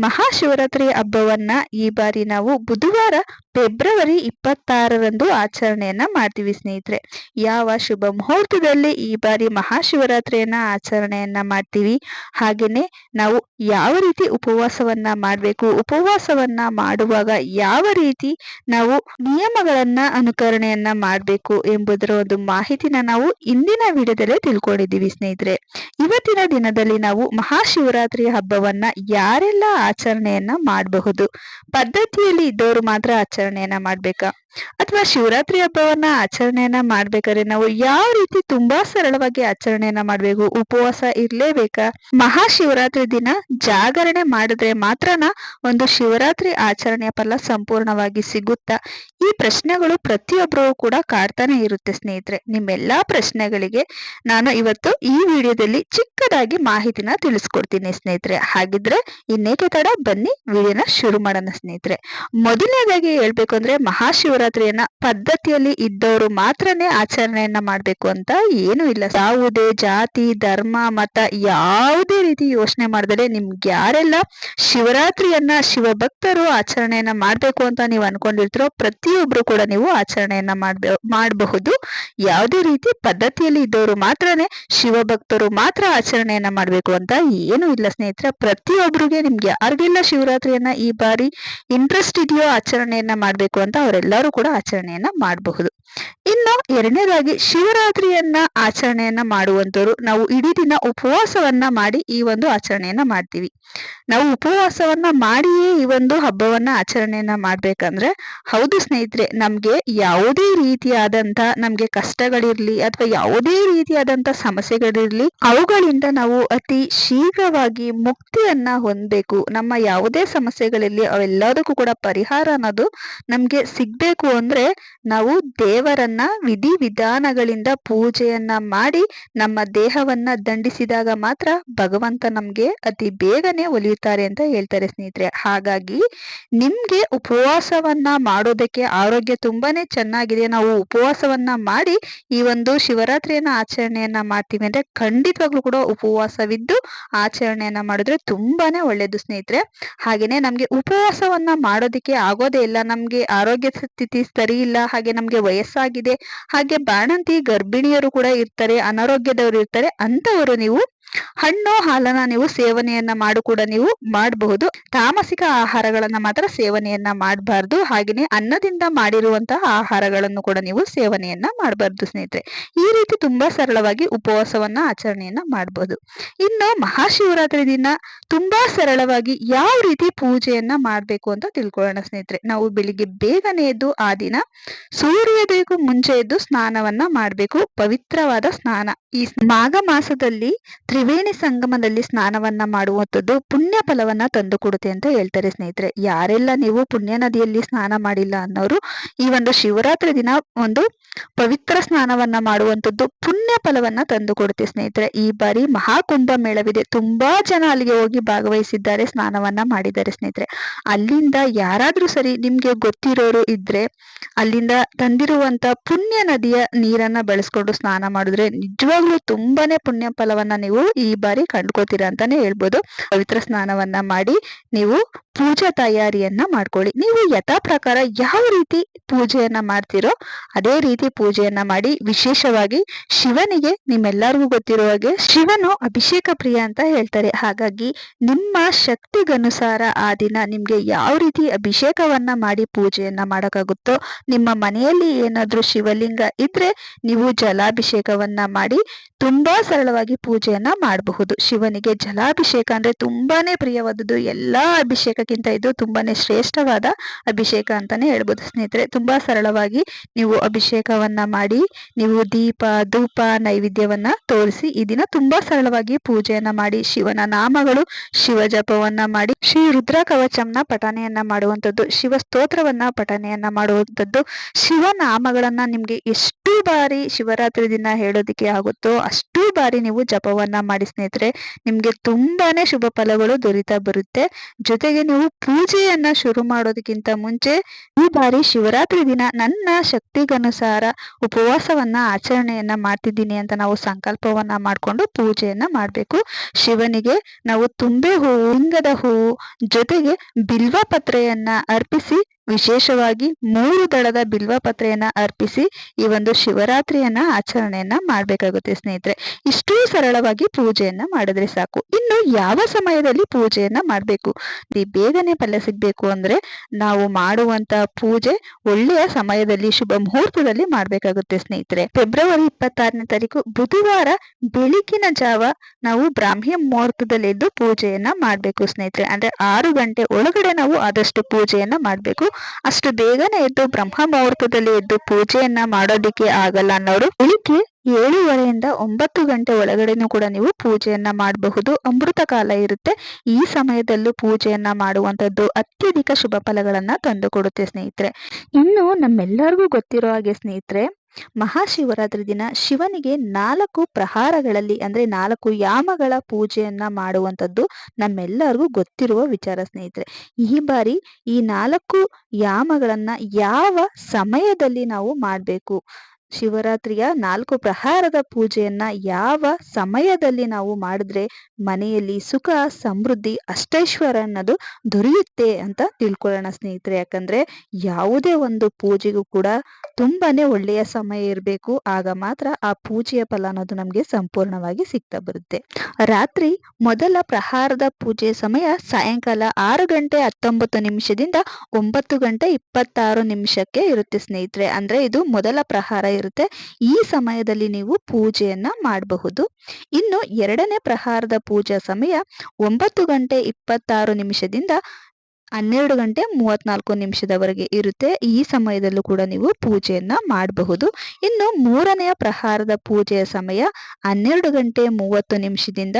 ಮಹಾಶಿವರಾತ್ರಿ ಹಬ್ಬವನ್ನ ಈ ಬಾರಿ ನಾವು ಬುಧವಾರ ಫೆಬ್ರವರಿ ಇಪ್ಪತ್ತಾರರಂದು ಆಚರಣೆಯನ್ನ ಮಾಡ್ತೀವಿ ಸ್ನೇಹಿತರೆ. ಯಾವ ಶುಭ ಮುಹೂರ್ತದಲ್ಲಿ ಈ ಬಾರಿ ಮಹಾಶಿವರಾತ್ರಿಯನ್ನ ಆಚರಣೆಯನ್ನ ಮಾಡ್ತೀವಿ? ಹಾಗೇನೆ ನಾವು ಯಾವ ರೀತಿ ಉಪವಾಸವನ್ನ ಮಾಡಬೇಕು? ಉಪವಾಸವನ್ನ ಮಾಡುವಾಗ ಯಾವ ರೀತಿ ನಾವು ನಿಯಮಗಳನ್ನ ಅನುಕರಣೆಯನ್ನ ಮಾಡಬೇಕು ಎಂಬುದರ ಒಂದು ಮಾಹಿತಿನ ನಾವು ಇಂದಿನ ವಿಡಿಯೋದಲ್ಲೇ ತಿಳ್ಕೊಂಡಿದ್ದೀವಿ ಸ್ನೇಹಿತರೆ. ಇವತ್ತಿನ ದಿನದಲ್ಲಿ ನಾವು ಮಹಾಶಿವರಾತ್ರಿ ಹಬ್ಬವನ್ನ ಯಾರೆಲ್ಲ ಆಚರಣೆಯನ್ನ ಮಾಡಬಹುದು. ಪದ್ಧತಿಯಲ್ಲಿ ಇದ್ದವರು ಮಾತ್ರ ಆಚರಣೆಯನ್ನ ಮಾಡ್ಬೇಕಾ? ಅಥವಾ ಶಿವರಾತ್ರಿ ಹಬ್ಬವನ್ನ ಆಚರಣೆಯನ್ನ ಮಾಡ್ಬೇಕಾದ್ರೆ ನಾವು ಯಾವ ರೀತಿ ತುಂಬಾ ಸರಳವಾಗಿ ಆಚರಣೆಯನ್ನ ಮಾಡ್ಬೇಕು? ಉಪವಾಸ ಇರ್ಲೇಬೇಕಾ? ಮಹಾಶಿವರಾತ್ರಿ ದಿನ ಜಾಗರಣೆ ಮಾಡಿದ್ರೆ ಮಾತ್ರನ ಒಂದು ಶಿವರಾತ್ರಿ ಆಚರಣೆಯ ಫಲ ಸಂಪೂರ್ಣವಾಗಿ ಸಿಗುತ್ತಾ? ಈ ಪ್ರಶ್ನೆಗಳು ಪ್ರತಿಯೊಬ್ಬರೂ ಕೂಡ ಕಾಡ್ತಾನೆ ಇರುತ್ತೆ ಸ್ನೇಹಿತರೆ. ನಿಮ್ಮೆಲ್ಲಾ ಪ್ರಶ್ನೆಗಳಿಗೆ ನಾನು ಇವತ್ತು ಈ ವಿಡಿಯೋದಲ್ಲಿ ಚಿಕ್ಕದಾಗಿ ಮಾಹಿತಿನ ತಿಳಿಸ್ಕೊಡ್ತೀನಿ ಸ್ನೇಹಿತರೆ. ಹಾಗಿದ್ರೆ ಇನ್ನೇಕೆ ತಡ ಬನ್ನಿ, ವಿಡಿಯೋನ ಶುರು ಮಾಡೋಣ ಸ್ನೇಹಿತರೆ. ಮೊದಲನೇದಾಗಿ ಹೇಳ್ಬೇಕು ಅಂದ್ರೆ ಮಹಾಶಿವರಾತ್ರಿಯನ್ನ ಪದ್ಧತಿಯಲ್ಲಿ ಇದ್ದವರು ಮಾತ್ರನೇ ಆಚರಣೆಯನ್ನ ಮಾಡ್ಬೇಕು ಅಂತ ಏನು ಇಲ್ಲ. ಯಾವುದೇ ಜಾತಿ, ಧರ್ಮ, ಮತ ಯಾವುದೇ ರೀತಿ ಯೋಚನೆ ಮಾಡಿದರೆ ನಿಮ್ಗೆ ಯಾರೆಲ್ಲ ಶಿವರಾತ್ರಿಯನ್ನ ಶಿವಭಕ್ತರು ಆಚರಣೆಯನ್ನ ಮಾಡ್ಬೇಕು ಅಂತ ನೀವು ಅನ್ಕೊಂಡಿರ್ತೀರೋ ಪ್ರತಿಯೊಬ್ರು ಕೂಡ ನೀವು ಆಚರಣೆಯನ್ನ ಮಾಡ್ಬೇ, ಮಾಡಬಹುದು. ಯಾವುದೇ ರೀತಿ ಪದ್ಧತಿಯಲ್ಲಿ ಇದ್ದವರು ಮಾತ್ರನೇ ಶಿವಭಕ್ತರು ಮಾತ್ರ ಆಚರಣೆಯನ್ನ ಮಾಡ್ಬೇಕು ಅಂತ ಏನು ಇಲ್ಲ ಸ್ನೇಹಿತರೆ. ಪ್ರತಿಯೊಬ್ಬರಿಗೆ ನಿಮ್ಗೆ ಯಾರಿಗೆಲ್ಲ ಶಿವರಾತ್ರಿಯನ್ನ ಈ ಬಾರಿ ಇಂಟ್ರೆಸ್ಟ್ ಇದೆಯೋ ಆಚರಣೆಯನ್ನ ಮಾಡ್ಬೇಕು ಅಂತ ಅವರೆಲ್ಲರೂ ಕೂಡ ಆಚರಣೆಯನ್ನ ಮಾಡಬಹುದು. ಇನ್ನು ಎರಡನೇದಾಗಿ ಶಿವರಾತ್ರಿಯನ್ನ ಆಚರಣೆಯನ್ನ ಮಾಡುವಂತವರು ನಾವು ಇಡೀ ದಿನ ಉಪವಾಸವನ್ನ ಮಾಡಿ ಈ ಒಂದು ಆಚರಣೆಯನ್ನ ಮಾಡ್ತೀವಿ. ನಾವು ಉಪವಾಸವನ್ನ ಮಾಡಿಯೇ ಈ ಒಂದು ಹಬ್ಬವನ್ನ ಆಚರಣೆಯನ್ನ ಮಾಡ್ಬೇಕಂದ್ರೆ ಹೌದು ಸ್ನೇಹಿತರೆ, ನಮ್ಗೆ ಯಾವುದೇ ರೀತಿಯಾದಂತ ನಮ್ಗೆ ಕಷ್ಟಗಳಿರ್ಲಿ ಅಥವಾ ಯಾವುದೇ ರೀತಿಯಾದಂತ ಸಮಸ್ಯೆಗಳಿರ್ಲಿ ಅವುಗಳಿಂದ ನಾವು ಅತಿ ಶೀಘ್ರವಾಗಿ ಮುಕ್ತಿಯನ್ನ ಹೊಂದಬೇಕು. ನಮ್ಮ ಯಾವುದೇ ಸಮಸ್ಯೆಗಳಲ್ಲಿ ಅವೆಲ್ಲದಕ್ಕೂ ಕೂಡ ಪರಿಹಾರ ಅನ್ನೋದು ನಮ್ಗೆ ಸಿಗ್ಬೇಕು ಅಂದ್ರೆ ನಾವು ದೇವರನ್ನ ವಿಧಿ ವಿಧಾನಗಳಿಂದ ಪೂಜೆಯನ್ನ ಮಾಡಿ ನಮ್ಮ ದೇಹವನ್ನ ದಂಡಿಸಿದಾಗ ಮಾತ್ರ ಭಗವಂತ ನಮ್ಗೆ ಅತಿ ಬೇಗನೆ ಒಲಿಯುತ್ತಾರೆ ಅಂತ ಹೇಳ್ತಾರೆ ಸ್ನೇಹಿತರೆ. ಹಾಗಾಗಿ ನಿಮ್ಗೆ ಉಪವಾಸವನ್ನ ಮಾಡೋದಕ್ಕೆ ಆರೋಗ್ಯ ತುಂಬಾನೇ ಚೆನ್ನಾಗಿದೆ. ನಾವು ಉಪವಾಸವನ್ನ ಮಾಡಿ ಈ ಒಂದು ಶಿವರಾತ್ರಿಯನ್ನ ಆಚರಣೆಯನ್ನ ಮಾಡ್ತೀವಿ ಅಂದ್ರೆ ಖಂಡಿತವಾಗ್ಲೂ ಕೂಡ ಉಪವಾಸವಿದ್ದು ಆಚರಣೆಯನ್ನ ಮಾಡಿದ್ರೆ ತುಂಬಾನೇ ಒಳ್ಳೇದು. ಸ್ನೇಹಿತರೆ. ಹಾಗೇನೆ ನಮ್ಗೆ ಉಪವಾಸವನ್ನ ಮಾಡೋದಕ್ಕೆ ಆಗೋದೇ ಇಲ್ಲ. ನಮ್ಗೆ ಆರೋಗ್ಯ ಸ್ಥಿತಿ ಸರಿ ಇಲ್ಲ. ಹಾಗೆ ನಮ್ಗೆ ವಯಸ್ಸಾಗಿದೆ. ಹಾಗೆ ಬಾಣಂತಿ ಗರ್ಭಿಣಿಯರು ಕೂಡ ಇರ್ತಾರೆ. ಅನಾರೋಗ್ಯದವರು ಇರ್ತಾರೆ. ಅಂತವರು ನೀವು ಹಣ್ಣು ಹಾಲನ್ನ ನೀವು ಸೇವನೆಯನ್ನ ಮಾಡು ಕೂಡ ನೀವು ಮಾಡಬಹುದು. ತಾಮಸಿಕ ಆಹಾರಗಳನ್ನ ಮಾತ್ರ ಸೇವನೆಯನ್ನ ಮಾಡಬಾರ್ದು. ಹಾಗೆಯೇ ಅನ್ನದಿಂದ ಮಾಡಿರುವಂತಹ ಆಹಾರಗಳನ್ನು ಕೂಡ ನೀವು ಸೇವನೆಯನ್ನ ಮಾಡಬಾರ್ದು ಸ್ನೇಹಿತರೆ. ಈ ರೀತಿ ತುಂಬಾ ಸರಳವಾಗಿ ಉಪವಾಸವನ್ನ ಆಚರಣೆಯನ್ನ ಮಾಡಬಹುದು ಇನ್ನು ಮಹಾಶಿವರಾತ್ರಿ ದಿನ ತುಂಬಾ ಸರಳವಾಗಿ ಯಾವ ರೀತಿ ಪೂಜೆಯನ್ನ ಮಾಡಬೇಕು ಅಂತ ತಿಳ್ಕೊಳ್ಳೋಣ ಸ್ನೇಹಿತರೆ. ನಾವು ಬೆಳಿಗ್ಗೆ ಬೇಗನೆ ಎದ್ದು ಆ ದಿನ ಸೂರ್ಯೋದಯಕ್ಕೂ ಮುಂಚೆ ಎದ್ದು ಸ್ನಾನವನ್ನ ಮಾಡಬೇಕು. ಪವಿತ್ರವಾದ ಸ್ನಾನ. ಈ ಮಾಘ ಮಾಸದಲ್ಲಿ ತ್ರಿವೇಣಿ ಸಂಗಮದಲ್ಲಿ ಸ್ನಾನವನ್ನ ಮಾಡುವಂಥದ್ದು ಪುಣ್ಯ ಫಲವನ್ನ ತಂದು ಕೊಡುತ್ತೆ ಅಂತ ಹೇಳ್ತಾರೆ ಸ್ನೇಹಿತರೆ. ಯಾರೆಲ್ಲ ನೀವು ಪುಣ್ಯ ನದಿಯಲ್ಲಿ ಸ್ನಾನ ಮಾಡಿಲ್ಲ ಅನ್ನೋರು ಈ ಒಂದು ಶಿವರಾತ್ರಿ ದಿನ ಒಂದು ಪವಿತ್ರ ಸ್ನಾನವನ್ನ ಮಾಡುವಂಥದ್ದು ಪುಣ್ಯ ಫಲವನ್ನ ತಂದು ಕೊಡುತ್ತೆ ಸ್ನೇಹಿತರೆ. ಈ ಬಾರಿ ಮಹಾಕುಂಭ ಮೇಳವಿದೆ. ತುಂಬಾ ಜನ ಅಲ್ಲಿಗೆ ಹೋಗಿ ಭಾಗವಹಿಸಿದ್ದಾರೆ, ಸ್ನಾನವನ್ನ ಮಾಡಿದ್ದಾರೆ ಸ್ನೇಹಿತರೆ. ಅಲ್ಲಿಂದ ಯಾರಾದ್ರೂ ಸರಿ ನಿಮ್ಗೆ ಗೊತ್ತಿರೋರು ಇದ್ರೆ ಅಲ್ಲಿಂದ ತಂದಿರುವಂತ ಪುಣ್ಯ ನದಿಯ ನೀರನ್ನ ಬಳಸ್ಕೊಂಡು ಸ್ನಾನ ಮಾಡಿದ್ರೆ ನಿಜವಾಗ್ಲೂ ತುಂಬಾನೇ ಪುಣ್ಯ ಫಲವನ್ನ ನೀವು ಈ ಬಾರಿ ಕಂಡ್ಕೋತೀರಾ ಅಂತಾನೆ ಹೇಳ್ಬೋದು. ಪವಿತ್ರ ಸ್ನಾನವನ್ನ ಮಾಡಿ ನೀವು ಪೂಜಾ ತಯಾರಿಯನ್ನ ಮಾಡ್ಕೊಳ್ಳಿ. ನೀವು ಯಥಾ ಪ್ರಕಾರ ಯಾವ ರೀತಿ ಪೂಜೆಯನ್ನ ಮಾಡ್ತಿರೋ ಅದೇ ರೀತಿ ಪೂಜೆಯನ್ನ ಮಾಡಿ, ವಿಶೇಷವಾಗಿ ಶಿವನಿಗೆ ನಿಮ್ಮೆಲ್ಲರಿಗೂ ಗೊತ್ತಿರುವ ಹಾಗೆ ಶಿವನು ಅಭಿಷೇಕ ಪ್ರಿಯ ಅಂತ ಹೇಳ್ತಾರೆ. ಹಾಗಾಗಿ ನಿಮ್ಮ ಶಕ್ತಿಗನುಸಾರ ಆ ದಿನ ನಿಮ್ಗೆ ಯಾವ ರೀತಿ ಅಭಿಷೇಕವನ್ನ ಮಾಡಿ ಪೂಜೆಯನ್ನ ಮಾಡಕ್ಕಾಗುತ್ತೋ, ನಿಮ್ಮ ಮನೆಯಲ್ಲಿ ಏನಾದ್ರೂ ಶಿವಲಿಂಗ ಇದ್ರೆ ನೀವು ಜಲಾಭಿಷೇಕವನ್ನ ಮಾಡಿ ತುಂಬಾ ಸರಳವಾಗಿ ಪೂಜೆಯನ್ನ ಮಾಡಬಹುದು. ಶಿವನಿಗೆ ಜಲಾಭಿಷೇಕ ಅಂದ್ರೆ ತುಂಬಾನೇ ಪ್ರಿಯವಾದದ್ದು. ಎಲ್ಲಾ ಅಭಿಷೇಕಕ್ಕಿಂತ ಇದು ತುಂಬಾನೇ ಶ್ರೇಷ್ಠವಾದ ಅಭಿಷೇಕ ಅಂತಾನೆ ಹೇಳ್ಬೋದು. ಸ್ನೇಹಿತರೆ, ತುಂಬಾ ಸರಳವಾಗಿ ನೀವು ಅಭಿಷೇಕವನ್ನ ಮಾಡಿ, ನೀವು ದೀಪ, ಧೂಪ, ನೈವೇದ್ಯವನ್ನ ತೋರಿಸಿ ಈ ದಿನ ತುಂಬಾ ಸರಳವಾಗಿ ಪೂಜೆಯನ್ನ ಮಾಡಿ, ಶಿವನ ನಾಮಗಳು, ಶಿವ ಜಪವನ್ನ ಮಾಡಿ, ಶ್ರೀ ರುದ್ರ ಕವಚಂನ ಪಠನೆಯನ್ನ ಮಾಡುವಂಥದ್ದು, ಶಿವ ಸ್ತೋತ್ರವನ್ನ ಪಠನೆಯನ್ನ ಮಾಡುವಂಥದ್ದು, ಶಿವ ನಾಮಗಳನ್ನ ನಿಮ್ಗೆ ಎಷ್ಟು ಬಾರಿ ಶಿವರಾತ್ರಿ ದಿನ ಹೇಳೋದಿಕ್ಕೆ ಆಗುತ್ತೋ ಅಷ್ಟು ಬಾರಿ ನೀವು ಜಪವನ್ನ ಮಾಡಿ ಸ್ನೇಹಿತರೆ, ನಿಮ್ಗೆ ತುಂಬಾನೇ ಶುಭ ಫಲಗಳು ದೊರೀತಾ ಬರುತ್ತೆ. ಜೊತೆಗೆ ನೀವು ಪೂಜೆಯನ್ನ ಶುರು ಮಾಡೋದಕ್ಕಿಂತ ಮುಂಚೆ ಈ ಬಾರಿ ಶಿವರಾತ್ರಿ ದಿನ ನನ್ನ ಶಕ್ತಿಗನುಸಾರ ಉಪವಾಸವನ್ನ, ಆಚರಣೆಯನ್ನ ಮಾಡ್ತಿದ್ದೀನಿ ಅಂತ ನಾವು ಸಂಕಲ್ಪವನ್ನ ಮಾಡ್ಕೊಂಡು ಪೂಜೆಯನ್ನ ಮಾಡಬೇಕು. ಶಿವನಿಗೆ ನಾವು ತುಂಬೆ ಹೂವು, ಲಿಂಗದ ಹೂವು, ಜೊತೆಗೆ ಬಿಲ್ವ ಪತ್ರೆಯನ್ನ ಅರ್ಪಿಸಿ ವಿಶೇಷವಾಗಿ ಮೂರು ದಳದ ಬಿಲ್ವ ಪತ್ರೆಯನ್ನ ಅರ್ಪಿಸಿ ಈ ಒಂದು ಶಿವರಾತ್ರಿಯನ್ನ ಆಚರಣೆಯನ್ನ ಮಾಡ್ಬೇಕಾಗುತ್ತೆ ಸ್ನೇಹಿತರೆ. ಇಷ್ಟೂ ಸರಳವಾಗಿ ಪೂಜೆಯನ್ನ ಮಾಡಿದ್ರೆ ಸಾಕು. ಇನ್ನು ಯಾವ ಸಮಯದಲ್ಲಿ ಪೂಜೆಯನ್ನ ಮಾಡಬೇಕು? ಬೇಗನೆ ಫಲ ಸಿಗ್ಬೇಕು ಅಂದ್ರೆ ನಾವು ಮಾಡುವಂತ ಪೂಜೆ ಒಳ್ಳೆಯ ಸಮಯದಲ್ಲಿ, ಶುಭ ಮುಹೂರ್ತದಲ್ಲಿ ಮಾಡ್ಬೇಕಾಗುತ್ತೆ ಸ್ನೇಹಿತರೆ. ಫೆಬ್ರವರಿ ಇಪ್ಪತ್ತಾರನೇ ತಾರೀಕು ಬುಧವಾರ ಬೆಳಗಿನ ಜಾವ ನಾವು ಬ್ರಾಹ್ಮಿ ಮುಹೂರ್ತದಲ್ಲಿ ಎದ್ದು ಪೂಜೆಯನ್ನ ಮಾಡ್ಬೇಕು ಸ್ನೇಹಿತರೆ. ಅಂದ್ರೆ ಆರು ಗಂಟೆ ಒಳಗಡೆ ನಾವು ಆದಷ್ಟು ಪೂಜೆಯನ್ನ ಮಾಡ್ಬೇಕು. ಅಷ್ಟು ಬೇಗನೆ ಎದ್ದು ಬ್ರಹ್ಮ ಮುಹೂರ್ತದಲ್ಲಿ ಎದ್ದು ಪೂಜೆಯನ್ನ ಮಾಡೋದಿಕ್ಕೆ ಆಗಲ್ಲ ಅನ್ನೋರು ಬೆಳಿಗ್ಗೆ ಏಳುವರೆಯಿಂದ ಒಂಬತ್ತು ಗಂಟೆ ಒಳಗಡೆನೂ ಕೂಡ ನೀವು ಪೂಜೆಯನ್ನ ಮಾಡಬಹುದು. ಅಮೃತ ಕಾಲ ಇರುತ್ತೆ. ಈ ಸಮಯದಲ್ಲೂ ಪೂಜೆಯನ್ನ ಮಾಡುವಂತದ್ದು ಅತ್ಯಧಿಕ ಶುಭ ಫಲಗಳನ್ನ ತಂದುಕೊಡುತ್ತೆ ಸ್ನೇಹಿತರೆ. ಇನ್ನು ನಮ್ಮೆಲ್ಲರಿಗೂ ಗೊತ್ತಿರೋ ಹಾಗೆ ಸ್ನೇಹಿತರೆ ಮಹಾಶಿವರಾತ್ರಿ ದಿನ ಶಿವನಿಗೆ ನಾಲ್ಕು ಪ್ರಹಾರಗಳಲ್ಲಿ, ಅಂದ್ರೆ ನಾಲ್ಕು ಯಾಮಗಳ ಪೂಜೆಯನ್ನ ಮಾಡುವಂಥದ್ದು ನಮ್ಮೆಲ್ಲರಿಗೂ ಗೊತ್ತಿರುವ ವಿಚಾರ ಸ್ನೇಹಿತರೆ. ಈ ಬಾರಿ ಈ ನಾಲ್ಕು ಯಾಮಗಳನ್ನ ಯಾವ ಸಮಯದಲ್ಲಿ ನಾವು ಮಾಡಬೇಕು? ಶಿವರಾತ್ರಿಯ ನಾಲ್ಕು ಪ್ರಹಾರದ ಪೂಜೆಯನ್ನ ಯಾವ ಸಮಯದಲ್ಲಿ ನಾವು ಮಾಡಿದ್ರೆ ಮನೆಯಲ್ಲಿ ಸುಖ, ಸಮೃದ್ಧಿ ಅಷ್ಟೈಶ್ವರ ಅನ್ನೋದು ದೊರೆಯುತ್ತೆ ಅಂತ ತಿಳ್ಕೊಳ್ಳೋಣ ಸ್ನೇಹಿತರೆ. ಯಾಕಂದ್ರೆ ಯಾವುದೇ ಒಂದು ಪೂಜೆಗೂ ಕೂಡ ತುಂಬಾನೇ ಒಳ್ಳೆಯ ಸಮಯ ಇರಬೇಕು. ಆಗ ಮಾತ್ರ ಆ ಪೂಜೆಯ ಫಲ ಅನ್ನೋದು ನಮಗೆ ಸಂಪೂರ್ಣವಾಗಿ ಸಿಗ್ತಾ ಬರುತ್ತೆ. ರಾತ್ರಿ ಮೊದಲ ಪ್ರಹಾರದ ಪೂಜೆ ಸಮಯ ಸಾಯಂಕಾಲ ಆರು ಗಂಟೆ ಹತ್ತೊಂಬತ್ತು ನಿಮಿಷದಿಂದ ಒಂಬತ್ತು ಗಂಟೆ ಇಪ್ಪತ್ತಾರು ನಿಮಿಷಕ್ಕೆ ಇರುತ್ತೆ ಸ್ನೇಹಿತರೆ. ಅಂದ್ರೆ ಇದು ಮೊದಲ ಪ್ರಹಾರ ಈ ಸಮಯದಲ್ಲಿ ನೀವು ಪೂಜೆಯನ್ನ ಮಾಡಬಹುದು. ಇನ್ನು ಎರಡನೇ ಪ್ರಹಾರದ ಪೂಜಾ ಸಮಯ ಒಂಬತ್ತು ಗಂಟೆ ಇಪ್ಪತ್ತಾರು ನಿಮಿಷದಿಂದ ಹನ್ನೆರಡು ಗಂಟೆ ಮೂವತ್ನಾಲ್ಕು ನಿಮಿಷದವರೆಗೆ ಇರುತ್ತೆ. ಈ ಸಮಯದಲ್ಲೂ ಕೂಡ ನೀವು ಪೂಜೆಯನ್ನು ಮಾಡಬಹುದು. ಇನ್ನು ಮೂರನೆಯ ಪ್ರಹಾರದ ಪೂಜೆಯ ಸಮಯ ಹನ್ನೆರಡು ಗಂಟೆ ಮೂವತ್ತು ನಿಮಿಷದಿಂದ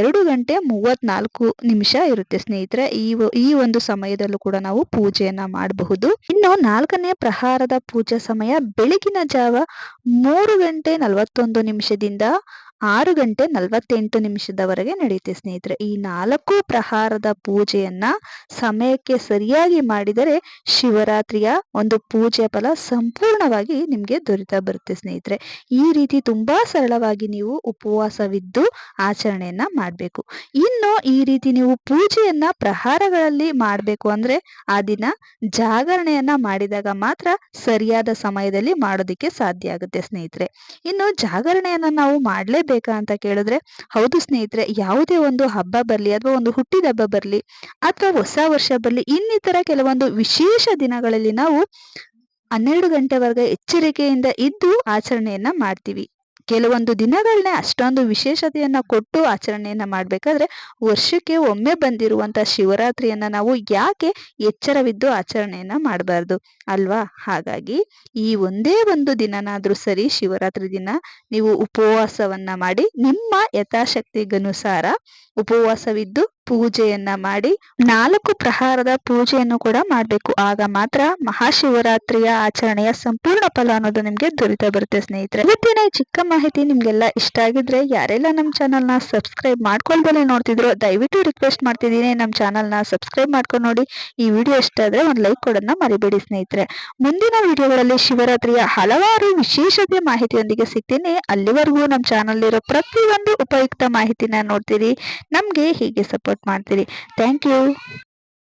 ಎರಡು ಗಂಟೆ ಮೂವತ್ನಾಲ್ಕು ನಿಮಿಷ ಇರುತ್ತೆ ಸ್ನೇಹಿತರೆ. ಈ ಈ ಒಂದು ಸಮಯದಲ್ಲೂ ಕೂಡ ನಾವು ಪೂಜೆಯನ್ನು ಮಾಡಬಹುದು. ಇನ್ನು ನಾಲ್ಕನೇ ಪ್ರಹಾರದ ಪೂಜಾ ಸಮಯ ಬೆಳಗಿನ ಜಾವ ಮೂರು ಗಂಟೆ ನಲವತ್ತೊಂದು ನಿಮಿಷದಿಂದ ಆರು ಗಂಟೆ ನಲವತ್ತೆಂಟು ನಿಮಿಷದವರೆಗೆ ನಡೆಯುತ್ತೆ ಸ್ನೇಹಿತರೆ. ಈ ನಾಲ್ಕು ಪ್ರಹಾರದ ಪೂಜೆಯನ್ನ ಸಮಯಕ್ಕೆ ಸರಿಯಾಗಿ ಮಾಡಿದರೆ ಶಿವರಾತ್ರಿಯ ಒಂದು ಪೂಜೆ ಫಲ ಸಂಪೂರ್ಣವಾಗಿ ನಿಮ್ಗೆ ದೊರೆತ ಬರುತ್ತೆ ಸ್ನೇಹಿತರೆ. ಈ ರೀತಿ ತುಂಬಾ ಸರಳವಾಗಿ ನೀವು ಉಪವಾಸವಿದ್ದು ಆಚರಣೆಯನ್ನ ಮಾಡಬೇಕು. ಇನ್ನು ಈ ರೀತಿ ನೀವು ಪೂಜೆಯನ್ನ ಪ್ರಹಾರಗಳಲ್ಲಿ ಮಾಡಬೇಕು ಅಂದ್ರೆ ಆ ದಿನ ಜಾಗರಣೆಯನ್ನ ಮಾಡಿದಾಗ ಮಾತ್ರ ಸರಿಯಾದ ಸಮಯದಲ್ಲಿ ಮಾಡೋದಿಕ್ಕೆ ಸಾಧ್ಯ ಆಗುತ್ತೆ ಸ್ನೇಹಿತರೆ. ಇನ್ನು ಜಾಗರಣೆಯನ್ನ ನಾವು ಮಾಡ್ಲೇಬೇಕು ಬೇಕಾ ಅಂತ ಕೇಳಿದ್ರೆ, ಹೌದು ಸ್ನೇಹಿತರೆ, ಯಾವುದೇ ಒಂದು ಹಬ್ಬ ಬರ್ಲಿ ಅಥವಾ ಒಂದು ಹುಟ್ಟಿದ ಹಬ್ಬ ಬರ್ಲಿ ಅಥವಾ ಹೊಸ ವರ್ಷ ಬರ್ಲಿ, ಇನ್ನಿತರ ಕೆಲವೊಂದು ವಿಶೇಷ ದಿನಗಳಲ್ಲಿ ನಾವು ಹನ್ನೆರಡು ಗಂಟೆವರೆಗೆ ಎಚ್ಚರಿಕೆಯಿಂದ ಇದ್ದು ಆಚರಣೆಯನ್ನ ಮಾಡ್ತೀವಿ. ಕೆಲವೊಂದು ದಿನಗಳನ್ನೇ ಅಷ್ಟೊಂದು ವಿಶೇಷತೆಯನ್ನ ಕೊಟ್ಟು ಆಚರಣೆಯನ್ನ ಮಾಡ್ಬೇಕಾದ್ರೆ ವರ್ಷಕ್ಕೆ ಒಮ್ಮೆ ಬಂದಿರುವಂತ ಶಿವರಾತ್ರಿಯನ್ನ ನಾವು ಯಾಕೆ ಎಚ್ಚರವಿದ್ದು ಆಚರಣೆಯನ್ನ ಮಾಡಬಾರ್ದು? ಅಲ್ವಾ? ಹಾಗಾಗಿ ಈ ಒಂದೇ ಒಂದು ದಿನನಾದ್ರೂ ಸರಿ ಶಿವರಾತ್ರಿ ದಿನ ನೀವು ಉಪವಾಸವನ್ನ ಮಾಡಿ ನಿಮ್ಮ ಯಥಾಶಕ್ತಿಗನುಸಾರ ಉಪವಾಸವಿದ್ದು ಪೂಜೆಯನ್ನ ಮಾಡಿ ನಾಲ್ಕು ಪ್ರಹಾರದ ಪೂಜೆಯನ್ನು ಕೂಡ ಮಾಡಬೇಕು. ಆಗ ಮಾತ್ರ ಮಹಾಶಿವರಾತ್ರಿಯ ಆಚರಣೆಯ ಸಂಪೂರ್ಣ ಫಲ ಅನ್ನೋದು ನಿಮಗೆ ದೊರೀತಾ ಬರುತ್ತೆ ಸ್ನೇಹಿತರೆ. ಇವತ್ತಿನ ಚಿಕ್ಕ ಮಾಹಿತಿ ನಿಮ್ಗೆಲ್ಲ ಇಷ್ಟ ಆಗಿದ್ರೆ ಯಾರೆಲ್ಲ ನಮ್ಮ ಚಾನಲ್ನ ಸಬ್ಸ್ಕ್ರೈಬ್ ಮಾಡ್ಕೊಳ್ದಲೆ ನೋಡ್ತಿದ್ರು ದಯವಿಟ್ಟು ರಿಕ್ವೆಸ್ಟ್ ಮಾಡ್ತಿದ್ದೀನಿ ನಮ್ಮ ಚಾನಲ್ನ ಸಬ್ಸ್ಕ್ರೈಬ್ ಮಾಡ್ಕೊಂಡು ನೋಡಿ. ಈ ವಿಡಿಯೋ ಇಷ್ಟ ಆದ್ರೆ ಒಂದು ಲೈಕ್ ಕೊಡೋದನ್ನ ಮರಿಬೇಡಿ ಸ್ನೇಹಿತರೆ. ಮುಂದಿನ ವಿಡಿಯೋಗಳಲ್ಲಿ ಶಿವರಾತ್ರಿಯ ಹಲವಾರು ವಿಶೇಷತೆ ಮಾಹಿತಿಯೊಂದಿಗೆ ಸಿಗ್ತೀನಿ. ಅಲ್ಲಿವರೆಗೂ ನಮ್ಮ ಚಾನಲ್ ಇರೋ ಪ್ರತಿಯೊಂದು ಉಪಯುಕ್ತ ಮಾಹಿತಿನ ನೋಡ್ತೀರಿ. ನಮಗೆ ಹೀಗೆ ಸಪೋರ್ಟ್ ಮಾಡ್ತೀರಿ ಥ್ಯಾಂಕ್ ಯು